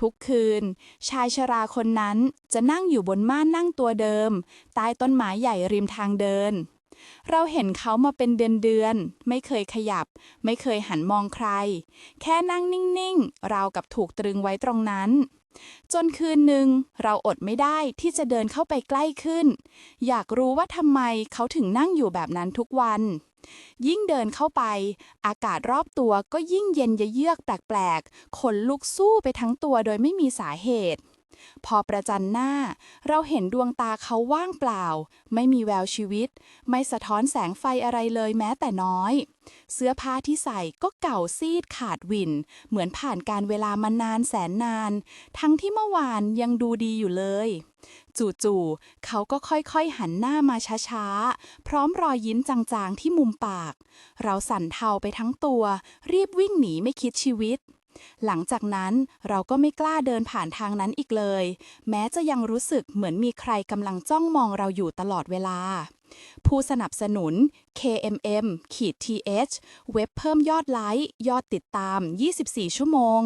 ทุกคืน ชายชราคนนั้นจะนั่งอยู่บนม่านนั่งตัวเดิม ใต้ต้นไม้ใหญ่ริมทางเดิน เราเห็นเขามาเป็นเดือนๆ ไม่เคยขยับ ไม่เคยหันมองใคร แค่นั่งนิ่งๆ ราวกับถูกตรึงไว้ตรงนั้น จนคืนหนึ่งเราอดไม่ได้ที่จะเดินเข้าไปใกล้ขึ้น อยากรู้ว่าทำไมเขาถึงนั่งอยู่แบบนั้นทุกวัน ยิ่งเดินเข้าไป อากาศรอบตัวก็ยิ่งเย็นเยือกแปลกๆขนลุกสู้ไปทั้งตัวโดยไม่มีสาเหตุ พอประจันหน้า เราเห็นดวงตาเขาว่างเปล่า ไม่มีแววชีวิต ไม่สะท้อนแสงไฟอะไรเลยแม้แต่น้อย เสื้อผ้าที่ใส่ก็เก่าซีดขาดวิน เหมือนผ่านการเวลามานานแสนนาน ทั้งที่เมื่อวานยังดูดีอยู่เลย จู่ๆเขาก็ค่อยๆหันหน้ามาช้าๆ พร้อมรอยยิ้มจางๆที่มุมปาก เราสั่นเทาไปทั้งตัว รีบวิ่งหนีไม่คิดชีวิต หลังจากนั้นเราก็ไม่กล้าเดินผ่านทางนั้นอีกเลย แม้จะยังรู้สึกเหมือนมีใครกำลังจ้องมองเราอยู่ตลอดเวลา ผู้สนับสนุน KMM ขีด TH เว็บเพิ่มยอดไลค์ ยอดติดตาม 24 ชั่วโมง